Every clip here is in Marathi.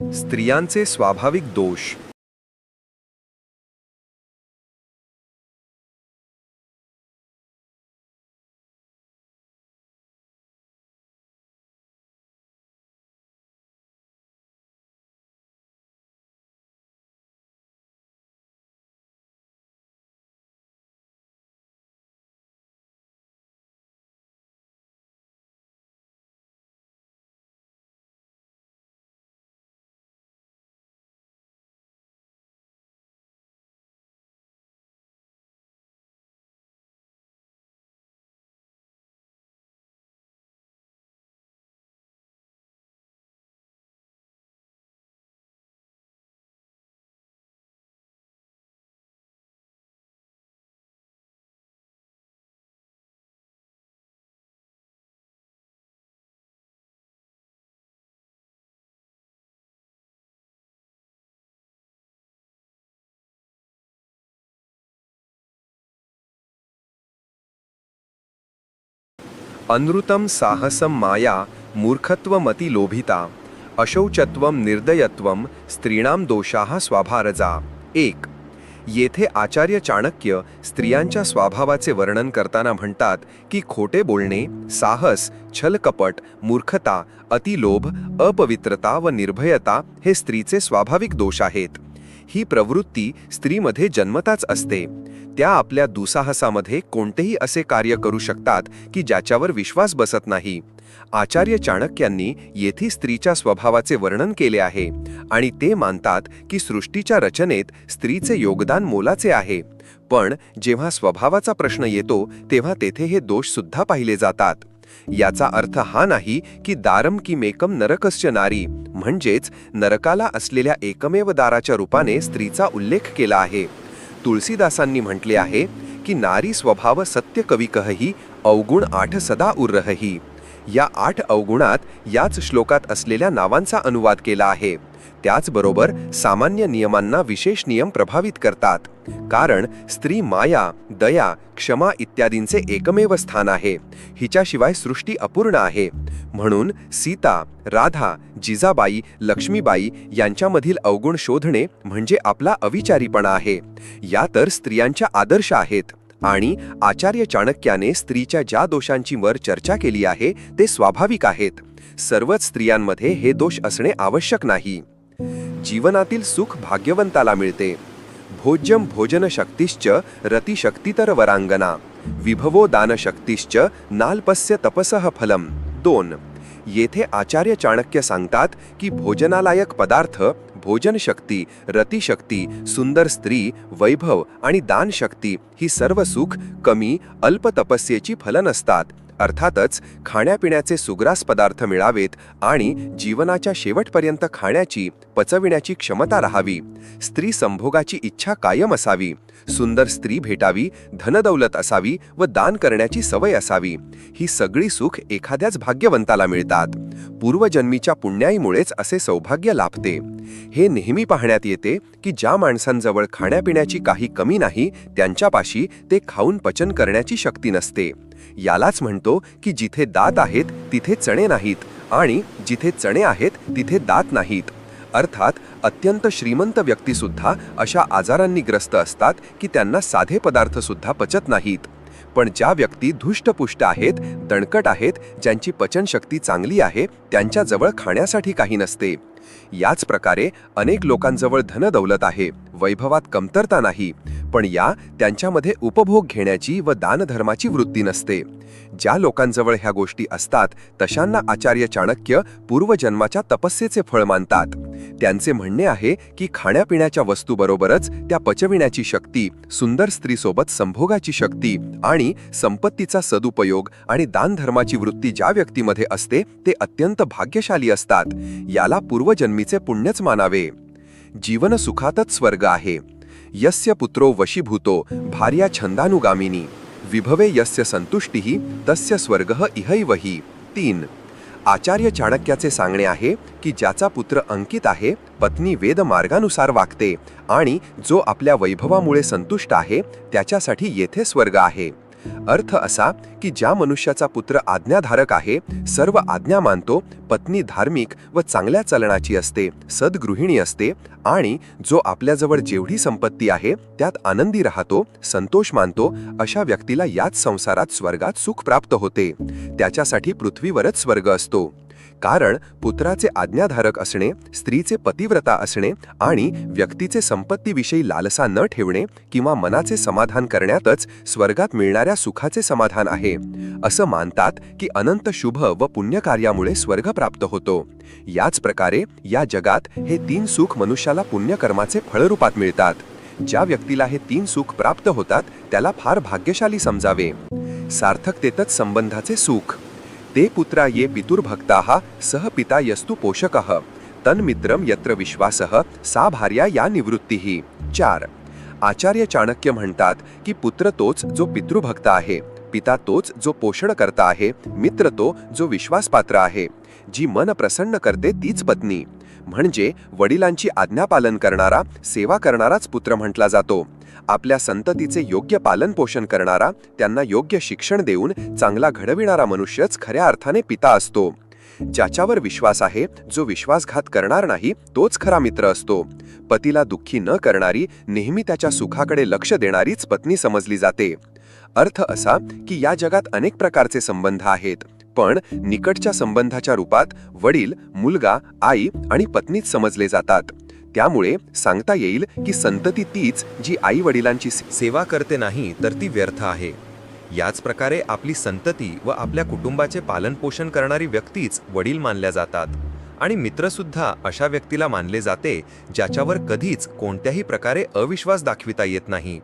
स्त्रियांचे स्वाभाविक दोष. अनृतं साहसं माया मूर्खत्वमती लोभिता। अशौचत्वम निर्दयत्वम स्त्रीणां दोषाः स्वाभारजा। एक येथे आचार्य चाणक्य स्त्रियांच्या स्वभावाचे वर्णन करताना म्हणतात की खोटे बोलणे साहस छलकपट मूर्खता अतिलोभ अपवित्रता व निर्भयता हे स्त्रीचे स्वाभाविक दोष आहेत. ही प्रवृत्ती स्त्रीमध्ये जन्मताच असते. त्या आपल्या दुसाहसामध्ये कोणतेही असे कार्य करू शकतात की ज्याच्यावर विश्वास बसत नाही. आचार्य चाणक्यांनी येथे स्त्रीच्या स्वभावाचे वर्णन केले आहे आणि ते मानतात की सृष्टीच्या रचनेत स्त्रीचे योगदान मोलाचे आहे. पण जेव्हा स्वभावाचा प्रश्न येतो तेव्हा तेथे हे दोषसुद्धा पाहिले जातात. याचा अर्थ हा नाही की दारम की मेकम नरकस्य नारी. म्हणजेच नरकाला असलेल्या एकमेव दाराच्या रूपाने स्त्रीचा उल्लेख केला आहे. तुळसीदासांनी म्हटले आहे की नारी स्वभाव सत्य कवी कहही अवगुण आठ सदा उर्रहही. या आठ अवगुणात याच श्लोकात असलेल्या नावांचा अनुवाद केला आहे. त्याचबरोबर सामान्य नियमांना विशेष नियम प्रभावित करतात. कारण स्त्री माया दया क्षमा इत्यादींचे एकमेव स्थान आहे. हिच्याशिवाय सृष्टी अपूर्ण आहे. म्हणून सीता राधा जिजाबाई लक्ष्मीबाई यांच्यामधील अवगुण शोधणे म्हणजे आपला अविचारीपणा आहे. या तर स्त्रियांच्या आदर्श आहेत आणि आचार्य चाणक्याने स्त्रीच्या ज्या दोषांची वर चर्चा केली आहे ते स्वाभाविक आहेत. सर्वच स्त्रियांमध्ये हे दोष असणे आवश्यक नाही. जीवनातील सुख भाग्यवंताला मिळते. भोज्यम भोजन शक्तिश्च रतिशक्तितर वरांगना. विभवो दानशक्तिश्च नाल्पस्य तपसः फलम. दोन. येथे आचार्य चाणक्य सांगतात की भोजनालायक पदार्थ भोजनशक्ती रतिशक्ती सुंदर स्त्री वैभव आणि दानशक्ती ही सर्व सुख कमी अल्प तपस्येची फलन असतात अर्थातच खाण्यापिण्याचे सुग्रास पदार्थ मिळावेत आणि जीवनाच्या शेवटपर्यंत खाण्याची पचविण्याची क्षमता राहावी. स्त्री संभोगाची इच्छा कायम असावी. सुंदर स्त्री भेटावी धनदौलत असावी व दान करण्याची सवय असावी. ही सगळी सुख एखाद्याच भाग्यवंताला मिळतात. पूर्वजन्मीच्या पुण्याईमुळेच असे सौभाग्य लाभते. हे नेहमी पाहण्यात येते की ज्या माणसांजवळ खाण्यापिण्याची काही कमी नाही त्यांच्यापाशी ते खाऊन पचन करण्याची शक्ती नसते. यालाच म्हणतो की जिथे दात आहेत तिथे चणे नाहीत आणि जिथे चणे आहेत तिथे दात नाहीत. अर्थात अत्यंत श्रीमंत व्यक्तीसुद्धा अशा आजारांनी ग्रस्त असतात की त्यांना साधे पदार्थ सुद्धा पचत नाहीत. पण ज्या व्यक्ती धुष्टपुष्ट आहेत दणकट आहेत ज्यांची पचनशक्ती चांगली आहे त्यांच्याजवळ खाण्यासाठी काही नसते. याच प्रकारे अनेक लोकांजवळ धनदौलत आहे वैभवात कमतरता नाही पण या त्यांच्यामध्ये उपभोग घेण्याची व दानधर्माची वृत्ती नसते. ज्या लोकांजवळ ह्या गोष्टी असतात तशांना आचार्य चाणक्य पूर्वजन्माच्या तपस्येचे फळ मानतात. त्यांचे म्हणणे आहे की खाण्यापिण्याच्या वस्तूबरोबरच त्या पचविण्याची शक्ती सुंदर स्त्रीसोबत संभोगाची शक्ती आणि संपत्तीचा सदुपयोग आणि दानधर्माची वृत्ती ज्या व्यक्तीमध्ये असते ते अत्यंत भाग्यशाली असतात. याला पूर्वजन्मीचे पुण्यच मानावे. जीवन सुखातच स्वर्ग आहे. यस्य पुत्रो वशीभूतो भार्या छंदानुगामिनी. विभवे यस्य संतुष्टीही तस्य स्वर्ग इहैवही तीन आचार्य चाणक्याचे सांगणे आहे की ज्याचा पुत्र अंकित आहे पत्नी वेदमार्गानुसार वागते आणि जो आपल्या वैभवामुळे संतुष्ट आहे त्याच्यासाठी येथे स्वर्ग आहे. अर्थ असा की ज्या मनुष्याचा पुत्र आज्ञाधारक आहे सर्व आज्ञा मानतो पत्नी धार्मिक व चांगल्या चलनाची असते सद्गृहिणी असते आणि जो आपल्याजवळ जेवढी संपत्ती आहे त्यात आनंदी राहतो संतोष मानतो अशा व्यक्तीला याच संसारात स्वर्गात सुख प्राप्त होते. त्याच्यासाठी पृथ्वीवरच स्वर्ग असतो. कारण पुत्राचे आज्ञाधारक असणे स्त्रीचे पतिव्रता असणे आणि व्यक्तीचे संपत्तीविषयी लालसा न ठेवणे किंवा मनाचे समाधान करण्यातच स्वर्गात मिळणाऱ्या सुखाचे समाधान आहे. असं मानतात की अनंत शुभ व पुण्यकार्यामुळे स्वर्ग प्राप्त होतो. याच प्रकारे या जगात हे तीन सुख मनुष्याला पुण्यकर्माचे फळरूपात मिळतात. ज्या व्यक्तीला हे तीन सुख प्राप्त होतात त्याला फार भाग्यशाली समजावे. सार्थकतेतच संबंधाचे सुख. ते पुत्रा ये पितुर्भक्ता सह पिता यस्तु पोषक। तन्मित्रम यत्र विश्वास सा भार्या या निवृत्तीः। चार। आचार्य चाणक्य म्हणतात की पुत्र तोच जो पितृभक्त आहे पिता तोच जो पोषण करता आहे मित्र तो जो विश्वासपात्र आहे जी मन प्रसन्न करते तीच पत्नी। म्हणजे वडिलांची आज्ञापालन करणारा सेवा करणाराच पुत्र म्हटला जातो। आपल्या संततीचे योग्य पालन पोषण करणारा त्यांना योग्य शिक्षण देऊन चांगला घडविणारा मनुष्यच खऱ्या अर्थाने पिता असतो. ज्याच्यावर विश्वास आहे जो विश्वासघात करणार नाही तोच खरा मित्र असतो. पतीला दुःखी न करणारी नेहमी त्याच्या सुखाकडे लक्ष देणारीच पत्नी समजली जाते. अर्थ असा की या जगात अनेक प्रकारचे संबंध आहेत. पण निकटच्या संबंधाच्या रूपात वडील मुलगा आई आणि पत्नीच समजले जातात. त्यामुळे सांगता येईल की संतती तीच जी आई वडिलांची सेवा करते नाही तर ती व्यर्थ आहे. याच प्रकारे आपली संतती व आपल्या कुटुंबाचे पालनपोषण करणारी व्यक्तीच वडील मानल्या जातात. आणि मित्रसुद्धा अशा व्यक्तीला मानले जाते ज्याच्यावर कधीच कोणत्याही प्रकारे अविश्वास दाखविता येत नाही.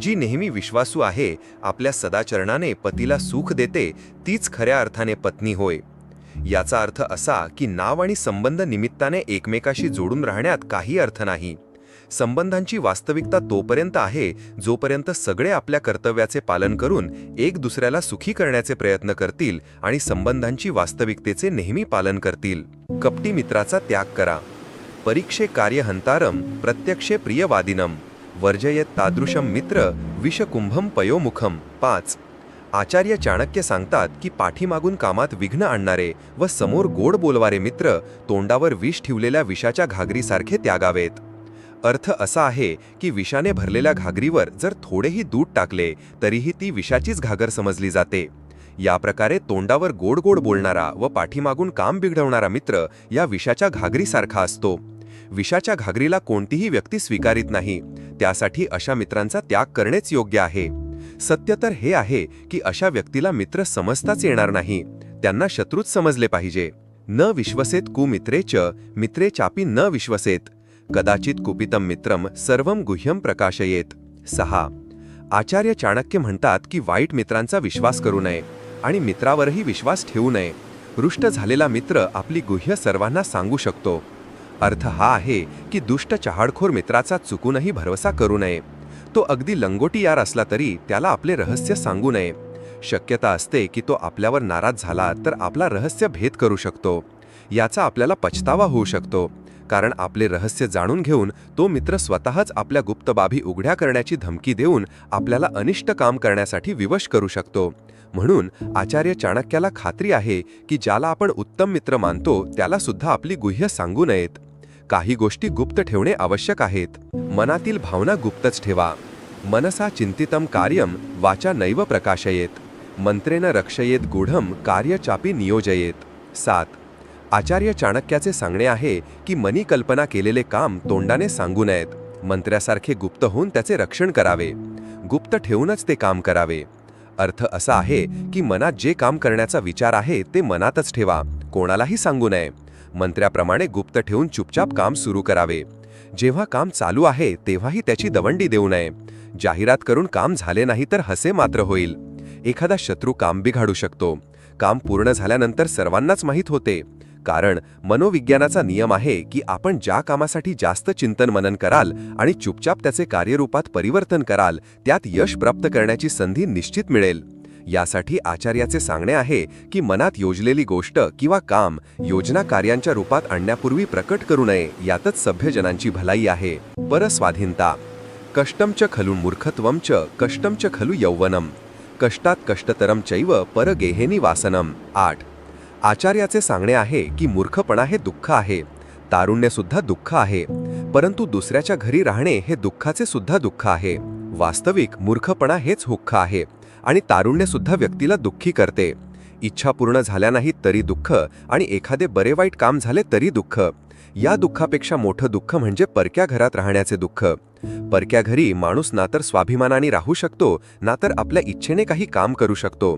जी नेहमी विश्वासू आहे आपल्या सदाचरणाने पतीला सुख देते तीच खऱ्या अर्थाने पत्नी होय. याचा अर्थ असा की नाव आणि संबंध निमित्ताने एकमेकाशी जोडून राहण्यात काही अर्थ नाही. संबंधांची वास्तविकता तोपर्यंत आहे जोपर्यंत सगळे आपल्या कर्तव्याचे पालन करून एक दुसऱ्याला सुखी करण्याचे प्रयत्न करतील आणि संबंधांची वास्तविकतेचे नेहमी पालन करतील. कपटी मित्राचा त्याग करा. परीक्षे कार्यहंतारम प्रत्यक्षे प्रियवादिनम. वर्जयत तादृशम मित्र विषकुंभम पयोमुखम पाच. आचार्य चाणक्य सांगतात की पाठीमागून कामात विघ्न आणणारे व समोर गोड बोलवारे मित्र तोंडावर विष ठेवलेल्या विषाच्या घागरीसारखे त्यागावेत. अर्थ असा आहे की विषाने भरलेल्या घागरीवर जर थोडेही दूध टाकले तरीही ती विषाचीच घागर समजली जाते. या प्रकारे तोंडावर गोड गोड बोलणारा व पाठीमागून काम बिघडवणारा मित्र या विषाच्या घागरीसारखा असतो. विषाच्या घागरीला कोणतीही व्यक्ती स्वीकारित नाही. त्यासाठी अशा मित्रांचा त्याग करणेच योग्य आहे. सत्य तर हे आहे की अशा व्यक्तीला मित्र समजताच येणार नाही. त्यांना शत्रूच समजले पाहिजे. न विश्वसेत कुमित्रेच मित्रे चापी न विश्वसेत. कदाचित कुपितम मित्रम सर्वम गुह्यम प्रकाशयेत. सहा. आचार्य चाणक्य म्हणतात की वाईट मित्रांचा विश्वास करू नये आणि मित्रावरही विश्वास ठेवू नये. रुष्ट झालेला मित्र आपली गुह्य सर्वांना सांगू शकतो. अर्थ हा आहे की दुष्ट चहाडखोर मित्राचा चुकूनही भरवसा करू नये. तो अगदी लंगोटी यार असला तरी त्याला आपले रहस्य सांगू नये. शक्यता असते की तो आपल्यावर नाराज झाला तर आपला रहस्य भेद करू शकतो. याचा आपल्याला पछतावा होऊ शकतो कारण आपले रहस्य जाणून घेऊन तो मित्र स्वतःच आपल्या गुप्त बाबी उघड्या करण्याची धमकी देऊन आपल्याला अनिष्ट काम करण्यासाठी विवश करू शकतो. म्हणून आचार्य चाणक्याला खात्री आहे की ज्याला आपण उत्तम मित्र मानतो त्याला सुद्धा आपली गुह्य सांगू नयेत. काही गोष्टी गुप्त ठेवणे आवश्यक आहेत. मनातील भावना गुप्तच ठेवा. मनसा चिंतितम कार्यम वाचा नैव प्रकाशयेत. मंत्रेन रक्षयेत गूढम कार्य चापी नियोजयेत. सात. आचार्य चाणक्याचे सांगणे आहे की मनी कल्पना केलेले काम तोंडाने सांगू नयेत. मंत्र्यासारखे गुप्त होऊन त्याचे रक्षण करावे. गुप्त ठेवूनच ते काम करावे. अर्थ असा आहे की मनात जे काम करण्याचा विचार आहे ते मनातच ठेवा. कोणालाही सांगू नये. मंत्र्याप्रमाणे गुप्त ठेवून चुपचाप काम सुरू करावे. जेव्हा काम चालू आहे तेव्हाही त्याची दवंडी देऊ नये. जाहिरात करून काम झाले नाही तर हसे मात्र होईल. एखादा शत्रू काम बिघाडू शकतो. काम पूर्ण झाल्यानंतर सर्वांनाच माहीत होते. कारण मनोविज्ञानाचा नियम आहे की आपण ज्या कामासाठी जास्त चिंतन मनन कराल आणि चुपचाप त्याचे कार्यरूपात परिवर्तन कराल त्यात यश प्राप्त करण्याची संधी निश्चित मिळेल. यासाठी आचार्याचे सांगणे आहे की मनात योजलेली गोष्ट किंवा काम योजना कार्यांच्या रूपात आणण्यापूर्वी प्रकट करू नये यातच सभ्यजनांची भलाई आहे. परस्वाधीनता. कष्टमच च खलु मूर्खत्वम च कष्टम च खलु यौवनम कष्टात कष्टतरम चैव परगेहेनी वासनम आठ. आचार्याचे सांगणे आहे की मूर्खपणा हे दुःख आहे. तारुण्यसुद्धा दुःख आहे. परंतु दुसऱ्याच्या घरी राहणे हे दुःखाचे सुद्धा दुःख आहे. वास्तविक मूर्खपणा हेच हुक्ख आहे. आणि तारुण्यसुद्धा व्यक्तीला दुःखी करते. इच्छा पूर्ण झाल्या नाहीत तरी दुःख आणि एखादे बरे वाईट काम झाले तरी दुःख. या दुःखापेक्षा मोठं दुःख म्हणजे परक्या घरात राहण्याचे दुःख. परक्या घरी माणूस ना तर स्वाभिमानाने राहू शकतो ना तर आपल्या इच्छेने काही काम करू शकतो.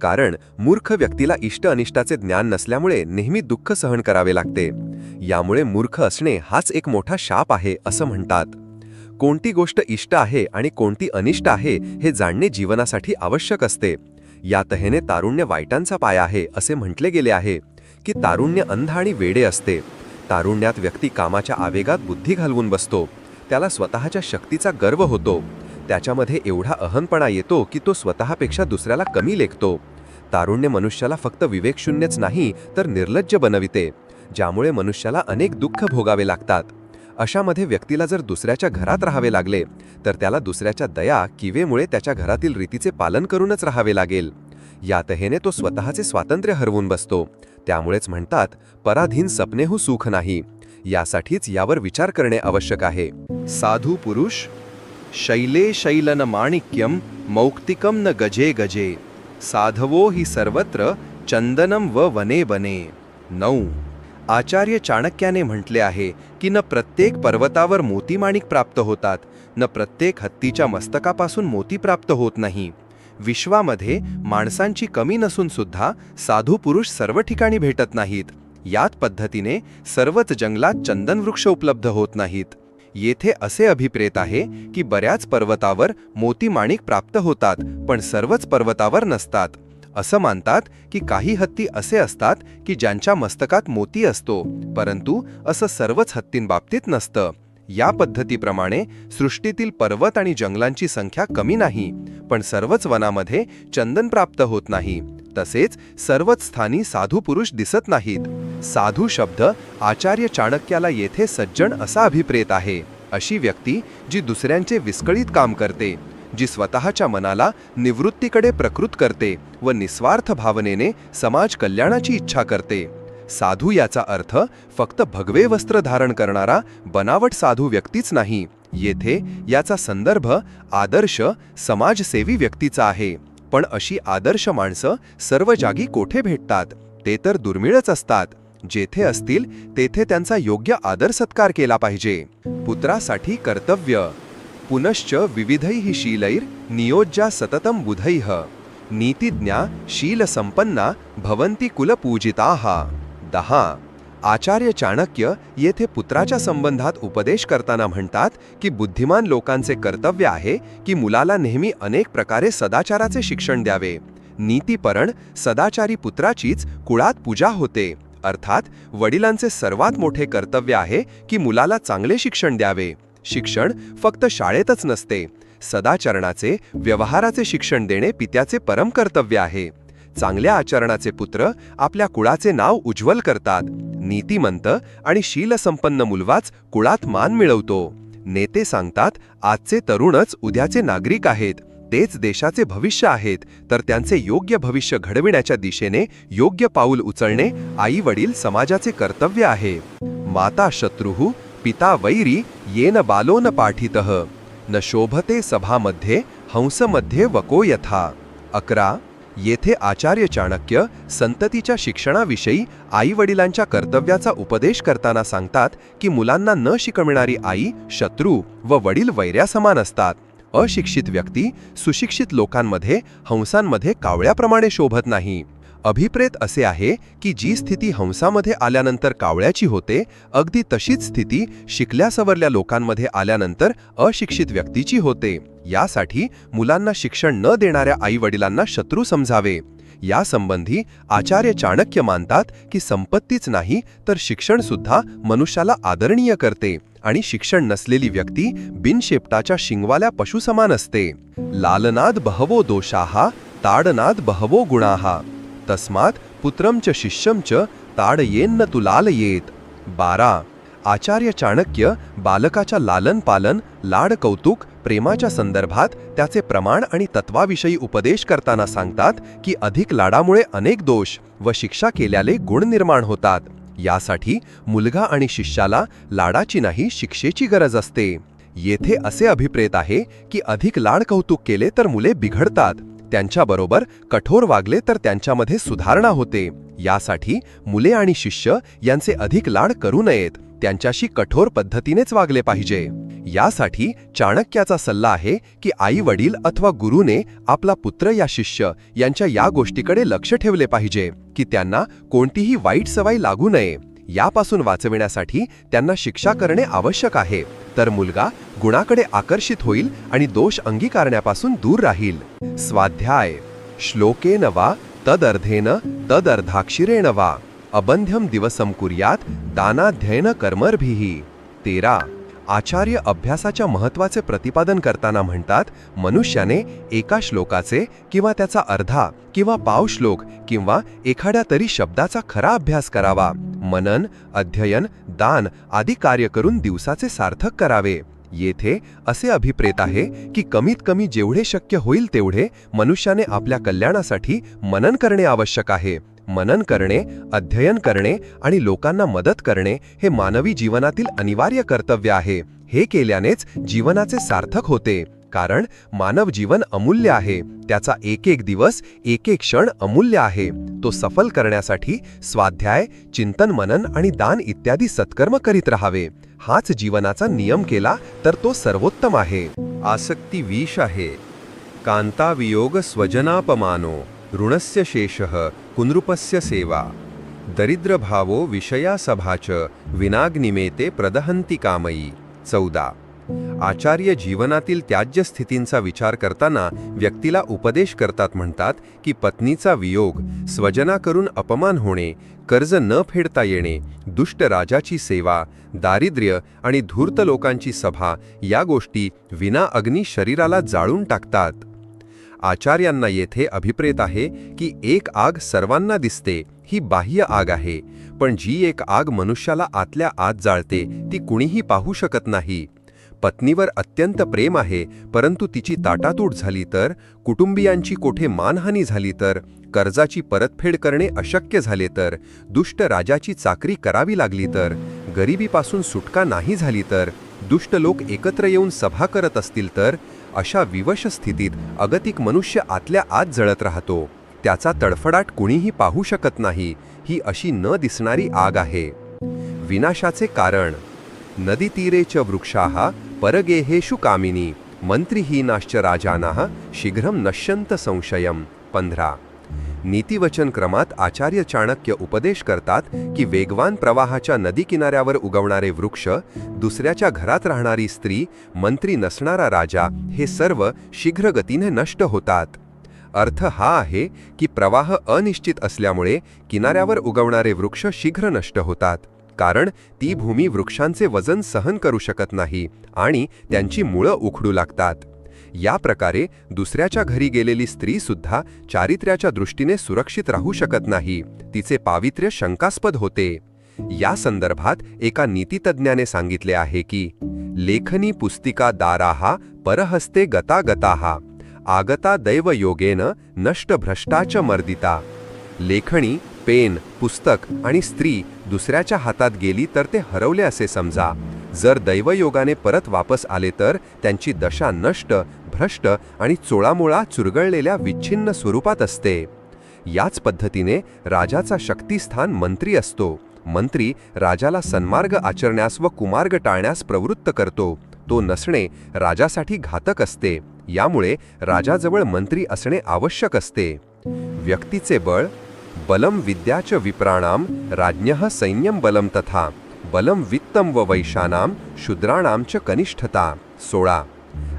कारण मूर्ख व्यक्तीला इष्ट अनिष्टाचे ज्ञान नसल्यामुळे नेहमी दुःख सहन करावे लागते. यामुळे मूर्ख असणे हाच एक मोठा शाप आहे असं म्हणतात. कोणती गोष्ट इष्ट आहे आणि कोणती अनिष्ट आहे हे जाणणे जीवनासाठी आवश्यक असते. या तहेने तारुण्य वाईटांचा पाया आहे असे म्हटले गेले आहे की तारुण्य अंध आणि वेडे असते. तारुण्यात व्यक्ती कामाच्या आवेगात बुद्धी घालवून बसतो. त्याला स्वतःच्या शक्तीचा गर्व होतो. त्याच्यामध्ये एवढा अहनपणा येतो की तो स्वतःपेक्षा दुसऱ्याला कमी लेखतो. तारुण्य मनुष्याला फक्त विवेकशून्यच नाही तर निर्लज्ज बनविते ज्यामुळे मनुष्याला अनेक दुःख भोगावे लागतात. अशामध्ये व्यक्तीला जर दुसऱ्याच्या घरात राहावे लागले तर त्याला दुसऱ्याच्या दया किवेमुळे त्याच्या घरातील रीतीचे पालन करूनच राहावे लागेल. या तहेने तो स्वतःचे स्वातंत्र्य हरवून बसतो. त्यामुळेच म्हणतात पराधीन सपनेहू सुख नाही. यासाठीच यावर विचार करणे आवश्यक आहे. साधू पुरुष शैले शैलन माणिक्यम मौक्तिकम न गजे गजे. साधवो ही सर्वत्र चंदनम व वने बने. नऊ. आचार्य चाणक्याने म्हटले आहे की न प्रत्येक पर्वतावर मोतीमाणिक प्राप्त होतात न प्रत्येक हत्तीच्या मस्तकापासून मोती प्राप्त होत नाही. विश्वामध्ये माणसांची कमी नसून सुद्धा साधू पुरुष सर्व ठिकाणी भेटत नाहीत. याच पद्धतीने सर्वच जंगलात चंदन वृक्ष उपलब्ध होत नाहीत. येथे असे अभिप्रेत आहे की बऱ्याच पर्वतावर मोती माणिक प्राप्त होतात पण सर्वच पर्वतावर नसतात. असं मानतात की काही हत्ती असे असतात की ज्यांच्या मस्तकात मोती असतो परंतु असं सर्वच हत्तींबाबतीत नसतं. या पद्धतीप्रमाणे सृष्टीतील पर्वत आणि जंगलांची संख्या कमी नाही पण सर्वच वनामध्ये चंदन प्राप्त होत नाही. तसेच सर्वच स्थानी साधू पुरुष दिसत नाहीत. साधू शब्द आचार्य चाणक्याला येथे सज्जन असा अभिप्रेत आहे अशी व्यक्ती जी दुसऱ्यांचे विस्कळीत काम करते. जी स्वतःच्या मनाला निवृत्तीकडे प्रकृत करते व निस्वार्थ भावनेने समाज कल्याणाची इच्छा करते. साधू याचा अर्थ फक्त भगवे वस्त्र धारण करणारा बनावट साधू व्यक्तीच नाही. येथे याचा संदर्भ आदर्श समाजसेवी व्यक्तीचा आहे. पण अशी आदर्श माणसं सर्व जागी कोठे भेटतात? ते तर दुर्मिळच असतात. जेथे असतील तेथे त्यांचा योग्य आदर सत्कार केला पाहिजे. पुत्रासाठी कर्तव्य. पुनश्च विविधैः शीलैर् नियोज्या सततं बुधैः। नीतिज्ञा शीलसंपन्ना भवन्ति कुलपूजिताः। दहा। आचार्य चाणक्य येथे पुत्राच्या संबंधात उपदेश करताना म्हणतात की बुद्धिमान लोकांचे कर्तव्य आहे की मुलाला नेहमी अनेक प्रकारे सदाचाराचे शिक्षण द्यावे। नीतीपरण सदाचारी पुत्राचीच कुळात पूजा होते। अर्थात वडिलांचे सर्वात मोठे कर्तव्य आहे की मुलाला चांगले शिक्षण द्यावे। शिक्षण फक्त शाळेतच नसते. सदाचरणाचे व्यवहाराचे शिक्षण देणे पित्याचे परम कर्तव्य आहे. चांगल्या आचरणाचे पुत्र आपल्या कुळाचे नाव उज्ज्वल करतात. नीतिमंत आणि शीलसंपन्न मुलवाच कुळात मान मिळवतो. नेते सांगतात आजचे तरुणच उद्याचे नागरिक आहेत. तेच देशाचे भविष्य आहेत. तर त्यांचे योग्य भविष्य घडविण्याच्या दिशेने योग्य पाऊल उचलणे आई वडील समाजाचे कर्तव्य आहे. माता शत्रुहू पिता वैरी येन बालो न पाठितः। न शोभते सभामध्ये हंसमध्ये वको यथा। अकरा येथे आचार्य चाणक्य संततीच्या शिक्षणाविषयी आईवडिलांच्या कर्तव्याचा उपदेश करताना सांगतात की मुलांना न शिकविणारी आई शत्रू व वडील वैऱ्यासमान असतात। अशिक्षित व्यक्ती सुशिक्षित लोकांमध्ये हंसांमध्ये कावळ्याप्रमाणे शोभत नाही। अभिप्रेत असे आहे की जी स्थिती हंसामध्ये आल्यानंतर कावळ्याची होते अगदी तशीच स्थिती शिकल्या सवरल्या लोकांमध्ये आल्यानंतर अशिक्षित व्यक्तीची होते. यासाठी मुलांना शिक्षण न देणाऱ्या आईवडिलांना शत्रू समजावे. यासंबंधी आचार्य चाणक्य मानतात की संपत्तीच नाही तर शिक्षणसुद्धा मनुष्याला आदरणीय करते आणि शिक्षण नसलेली व्यक्ती बिनशेपटाच्या शिंगवाल्या पशुसमान असते. लालनाद बहवो दोषाहा ताडनाद बहवो गुणाहा तस्मात पुत्रम च शिष्यम च ताडयेन्न तु लालयेत. बारा. आचार्य चाणक्य बालकाच्या लालन पालन लाड कौतुक प्रेमाच्या संदर्भात त्याचे प्रमाण आणि तत्वाविषयी उपदेश करताना सांगतात की अधिक लाडामुळे अनेक दोष व शिक्षा केल्याले गुण निर्माण होतात. यासाठी मुलगा आणि शिष्याला लाडाची नाही शिक्षेची गरज असते. येथे असे अभिप्रेत आहे की अधिक लाड कौतुक केले तर मुले बिघडतात. त्यांच्याबरोबर कठोर वागले तर त्यांच्यामध्ये सुधारणा होते. यासाठी मुले आणि शिष्य यांचे अधिक लाड करू नयेत. त्यांच्याशी कठोर पद्धतीनेच वागले पाहिजे. यासाठी चाणक्याचा सल्ला आहे की आई वडील अथवा गुरुने आपला पुत्र या शिष्य यांच्या या गोष्टीकडे लक्ष ठेवले पाहिजे की त्यांना कोणतीही वाईट सवय लागू नये. यापासून वाचविण्यासाठी त्यांना शिक्षा करणे आवश्यक आहे. तर मुलगा गुणाकडे आकर्षित होईल आणि दोष अंगीकारण्यापासून दूर राहील. स्वाध्याय. श्लोकेन वा तदर्धेन तदर्धाक्षिरेण वा. अबंध्यम दिवसम कुर्यात दानाध्ययन कर्मर्भिही तेरा. आचार्य अभ्यासाच्या महत्त्वाचे प्रतिपादन करताना म्हणतात मनुष्याने एका श्लोकाचे किंवा त्याचा अर्धा किंवा पाव श्लोक किंवा एखाद्या तरी शब्दाचा खरा अभ्यास करावा. मनन अध्ययन दान आदी कार्य करून दिवसाचे सार्थक करावे. येथे असे अभिप्रेत आहे की कमीत कमी जेवढे शक्य होईल तेवढे मनुष्याने आपल्या कल्याणासाठी मनन करणे आवश्यक आहे. मनन करणे अध्ययन करणे आणि लोकांना मदत करणे हे मानवी जीवनातील अनिवार्य कर्तव्य आहे. हे केल्यानेच जीवनाचे सार्थक होते. कारण मानव जीवन अमूल्य आहे. त्याचा एक एक दिवस एक एक क्षण अमूल्य आहे. तो सफल करण्यासाठी स्वाध्याय चिंतन मनन आणि दान इत्यादी सत्कर्म करीत राहावे. हाच जीवनाचा नियम केला तर तो सर्वोत्तम आहे. आसक्ती विष आहे. कांतावियोग स्वजनापमानो। ऋणस्य शेषः कुनृपस्य सेवा। दरिद्रभावो विषयासभाच विनाग्निमेते प्रदहंती कामयी। चौदा। आचार्य जीवनातील त्याज्य स्थितींचा विचार करताना व्यक्तीला उपदेश करतात म्हणतात की पत्नीचा वियोग स्वजना करून अपमान होणे कर्ज न फेडता येणे दुष्ट राजाची सेवा दारिद्र्य आणि धूर्त लोकांची सभा या गोष्टी विना अग्नी शरीराला जाळून टाकतात. आचार्यांना येथे अभिप्रेत आहे की एक आग सर्वांना दिसते ही बाह्य आग आहे. पण जी एक आग मनुष्याला आतल्या आत जाळते ती कुणीही पाहू शकत नाही. पत्नीवर अत्यंत प्रेम आहे परंतु तिची ताटातूट झाली तर कुटुंबियांची कोठे मानहानी झाली तर कर्जाची परतफेड करणे अशक्य झाले तर दुष्ट राजाची चाकरी करावी लागली तर गरिबीपासून सुटका नाही झाली तर दुष्ट लोक एकत्र येऊन सभा करत असतील तर अशा विवश स्थितीत अगतिक मनुष्य आतल्या आत जळत राहतो. त्याचा तडफडाट कुणीही पाहू शकत नाही ही अशी न दिसणारी आग आहे. विनाशाचे कारण. नदीतीरे च वृक्षाः परगेहेषु कामिनी मंत्रिहीनाश्च राजानाः शीघ्रं नश्यंत संशयम. पंधरा नीतिवचन क्रमात आचार्य चाणक्य उपदेश करतात की वेगवान प्रवाहाच्या नदी किनाऱ्यावर उगवणारे वृक्ष दुसऱ्याच्या घरात राहणारी स्त्री मंत्री नसणारा राजा हे सर्व शीघ्र गतीने नष्ट होतात. अर्थ हा आहे की प्रवाह अनिश्चित असल्यामुळे किनाऱ्यावर उगवणारे वृक्ष शीघ्र नष्ट होतात. कारण ती भूमी वृक्षांचे वजन सहन करू शकत नाही आणि त्यांची मुळं उखडू लागतात. या प्रकारे दुसऱ्याच्या घरी गेलेली स्त्री सुद्धा चारित्र्याच्या दृष्टीने सुरक्षित राहू शकत नाही. तिचे पावित्र्य शंकास्पद होते. या संदर्भात एका नीतितज्ञाने सांगितले आहे की लेखनी पुस्तिका दाराहा परहस्ते गता गताहा आगता दैवयोगेन नष्ट भ्रष्टाच मर्दिता. लेखणी पेन पुस्तक आणि स्त्री दुसऱ्याच्या हातात गेली तर ते हरवले असे समजा. जर दैवयोगाने परत वापस आले तर त्यांची दशा नष्ट भ्रष्ट आणि चोळामोळा चुरगळलेल्या विच्छिन्न स्वरूपात असते. याच पद्धतीने राजाचा शक्तिस्थान मंत्री असतो. मंत्री राजाला सन्मार्ग आचरण्यास व कुमार्ग टाळण्यास प्रवृत्त करतो. तो नसणे राजासाठी घातक असते. यामुळे राजाजवळ मंत्री असणे आवश्यक असते. व्यक्तीचे बळ बलम विद्याच विप्राणाम राज्ञ सैन्यम बलम तथा बलम वित्तम व वैशानाम शूद्राणाम च कनिष्ठता। सोळा.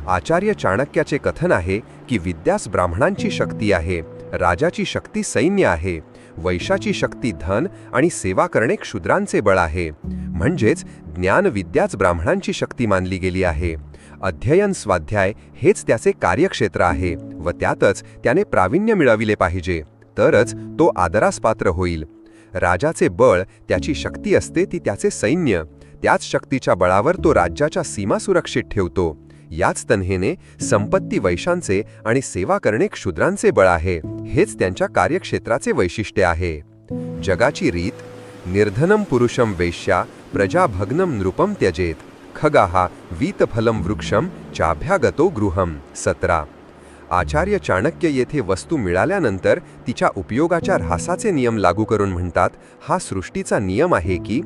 आचार्य चाणक्याचे कथन आहे की विद्यास ब्राह्मणांची शक्ती आहे राजाची शक्ती सैन्य आहे वैशाची शक्ती धन आणि सेवा करणे क्षुद्रांचे बळ आहे. म्हणजेच ज्ञान विद्याच ब्राह्मणांची शक्ती मानली गेली आहे. अध्ययन स्वाध्याय हेच त्याचे कार्यक्षेत्र आहे व त्यातच त्याने प्रावीण्य मिळविले पाहिजे. तरच तो आदरास पात्र होईल. राजाचे बळ त्याची शक्ती असते ती त्याचे सैन्य. त्याच शक्तीच्या बळावर तो राज्याच्या सीमा सुरक्षित ठेवतो. याच तन्हेने संपत्ती वैशांचे आणि सेवा करणे क्षुद्रांचे बळ आहे. हेच त्यांच्या कार्यक्षेत्राचे वैशिष्ट्य आहे. जगाची रीत निर्धनम पुरुषम वेश्या प्रजाभग्नम नृपम त्यजेत. खगाहा वीतफलम वृक्षम चाभ्यागतो गृहम. सतरा. आचार्य चाणक्य येथे वस्तू मिळाल्यानंतर तिच्या उपयोगाच्या ऱ्हासाचे नियम लागू करून म्हणतात हा सृष्टीचा नियम आहे की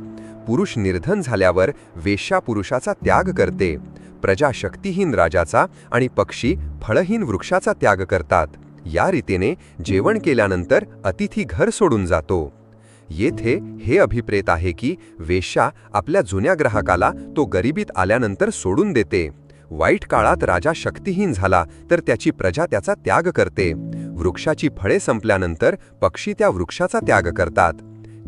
पुरुष निर्धन झाल्यावर वेश्या पुरुषाचा त्याग करते प्रजा शक्तिहीन राजाचा आणि पक्षी फळहीन वृक्षाचा त्याग करतात. या रीतीने जेवण केल्यानंतर अतिथी घर सोडून जातो. येथे हे अभिप्रेत आहे की वेश्या आपल्या जुन्या ग्राहकाला तो गरिबीत आल्यानंतर सोडून देते. वाईट काळात राजा शक्तिहीन झाला तर त्याची प्रजा त्याचा त्याग करते. वृक्षाची फळे संपल्यानंतर पक्षी त्या वृक्षाचा त्याग करतात.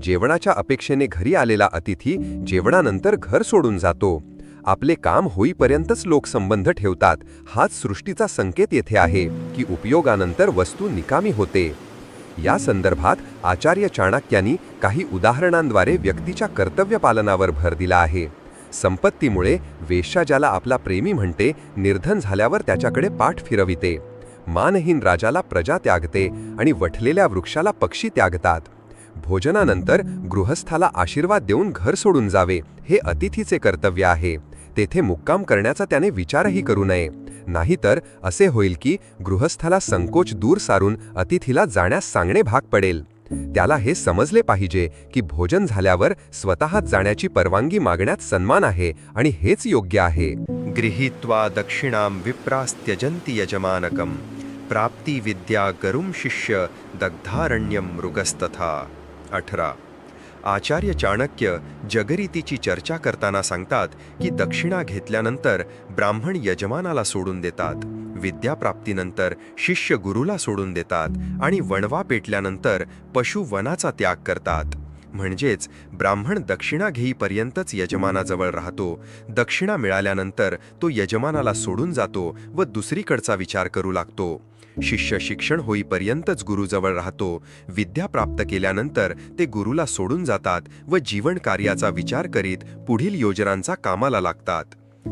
जेवणाच्या अपेक्षेने घरी आलेला अतिथी जेवणानंतर घर सोडून जातो. आपले काम होईपर्यंतच लोक संबंध ठेवतात. हाच सृष्टीचा संकेत येथे आहे की उपयोगानंतर वस्तू निकामी होते. या संदर्भात आचार्य चाणक्यांनी काही उदाहरणांद्वारे व्यक्तीच्या कर्तव्यपालनावर भर दिला आहे. संपत्तीमुळे वेश्या ज्याला आपला प्रेमी म्हणते निर्धन झाल्यावर त्याच्याकडे पाठ फिरविते. मानहीन राजाला प्रजा त्यागते आणि वठलेल्या वृक्षाला पक्षी त्यागतात. भोजनानंतर गृहस्थाला आशीर्वाद देऊन घर सोडून जावे हे अतिथीचे कर्तव्य आहे. तेथे मुक्काम करण्याचा त्याने विचारही करू नये. नाहीतर असे होईल की गृहस्थाला संकोच दूर सारून अतिथीला जाण्यास सांगणे भाग पडेल. त्याला हे समजले पाहिजे की भोजन झाल्यावर स्वतःच जाण्याची परवानगी मागण्यात सन्मान आहे आणि हेच योग्य आहे. गृहीत्वा दक्षिणां विप्रास्त्यजंती यजमानकं प्राप्ती विद्या गरुम शिष्य दग्धारण्यं मृगस्तथा। अठरा। आचार्य चाणक्य जगरीतीची चर्चा करताना सांगतात की दक्षिणा घेतल्यानंतर ब्राह्मण यजमानाला सोडून देतात विद्याप्राप्तीनंतर शिष्य गुरुला सोडून देतात आणि वणवा पेटल्यानंतर पशु वनाचा त्याग करतात. म्हणजेच ब्राह्मण दक्षिणा घेईपर्यंतच यजमानाजवळ राहतो दक्षिणा मिळाल्यानंतर तो यजमानाला सोडून जातो व दुसरीकडचा विचार करू लागतो. शिष्य शिक्षण होईपर्यंतच गुरुजवळ राहतो. विद्या प्राप्त केल्यानंतर ते गुरुला सोडून जातात व जीवन कार्याचा विचार करीत पुढील योजनांचा कामाला लागतात.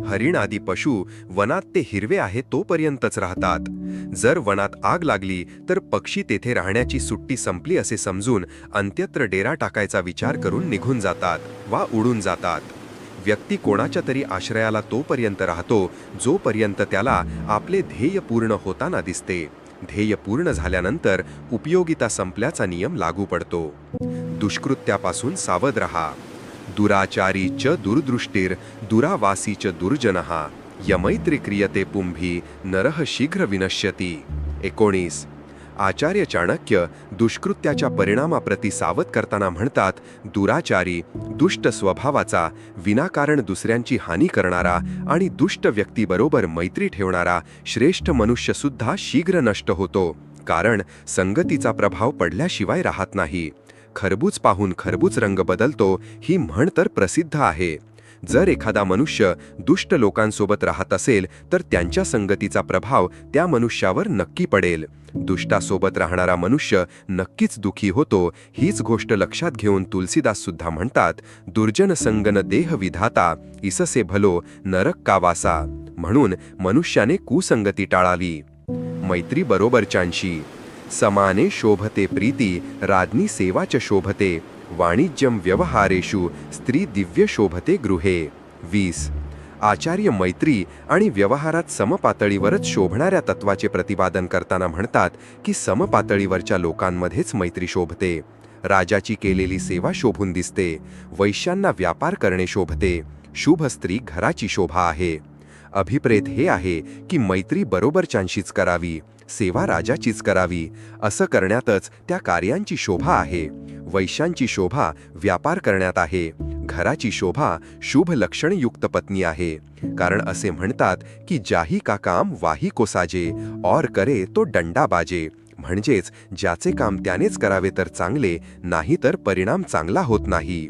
हरिण आदी पशु वनात ते हिरवे आहे तोपर्यंतच राहतात. जर वनात आग लागली तर पक्षी तेथे राहण्याची सुट्टी संपली असे समजून अंत्यत्र डेरा टाकायचा विचार करून निघून जातात वा उडून जातात. व्यक्ती कोणाच्या तरी आश्रयाला तोपर्यंत राहतो जोपर्यंत त्याला आपले ध्येय पूर्ण होताना दिसते. ध्येय पूर्ण झाल्यानंतर उपयोगिता संपल्याचा नियम लागू पडतो. दुष्कृत्यापासून सावध रहा. दुराचारी च दुर्दृष्टीर दुरावासी च दुर्जनहा. यमैत्री क्रियते पुंभी नरह शीघ्र विनश्यती. एकोणीस. आचार्य चाणक्य दुष्कृत्याच्या परिणामाप्रती सावध करताना म्हणतात दुराचारी दुष्ट स्वभावाचा विनाकारण दुसऱ्यांची हानी करणारा आणि दुष्ट व्यक्तीबरोबर मैत्री ठेवणारा श्रेष्ठ मनुष्यसुद्धा शीघ्र नष्ट होतो कारण संगतीचा प्रभाव पडल्याशिवाय राहत नाही. खरबूज पाहून खरबूज रंग बदलतो ही म्हण तर प्रसिद्ध आहे. जर एखादा मनुष्य दुष्ट लोकांसोबत राहत असेल तर त्यांच्या संगतीचा प्रभाव त्या मनुष्यावर नक्की पडेल. दुष्टासोबत राहणारा मनुष्य नक्कीच दुखी होतो हीच गोष्ट लक्षात घेऊन तुलसीदास सुद्धा म्हणतात दुर्जन संगन देह विधाता इससे भलो नरक कावासा म्हणून मनुष्याने कुसंगती टाळावी. मैत्री बरोबरच्यांशी. समाने शोभते प्रीती राज्ञी सेवाच शोभते. वाणिज्यम व्यवहारेषु स्त्री दिव्य शोभते गृहे. वीस. आचार्य मैत्री आणि व्यवहारात समपातळीवरच शोभणाऱ्या तत्वाचे प्रतिपादन करताना म्हणतात की समपातळीवरच्या लोकांमध्येच मैत्री शोभते. राजाची केलेली सेवा शोभून दिसते. वैश्यांना व्यापार करणे शोभते. शुभ स्त्री घराची शोभा आहे. अभिप्रेत हे आहे की मैत्री बरोबरच्यांशीच करावी. सेवा राजाचीच करावी. असं करण्यातच त्या कार्यांची शोभा आहे. वैश्यांची शोभा व्यापार करण्यात आहे. घराची शोभा शुभ लक्षणयुक्त पत्नी आहे. कारण असे म्हणतात की जाही का काम वाही कोसाजे और करे तो दंडा बाजे. म्हणजेच ज्याचे काम त्यानेच करावे तर चांगले नाही तर परिणाम चांगला होत नाही.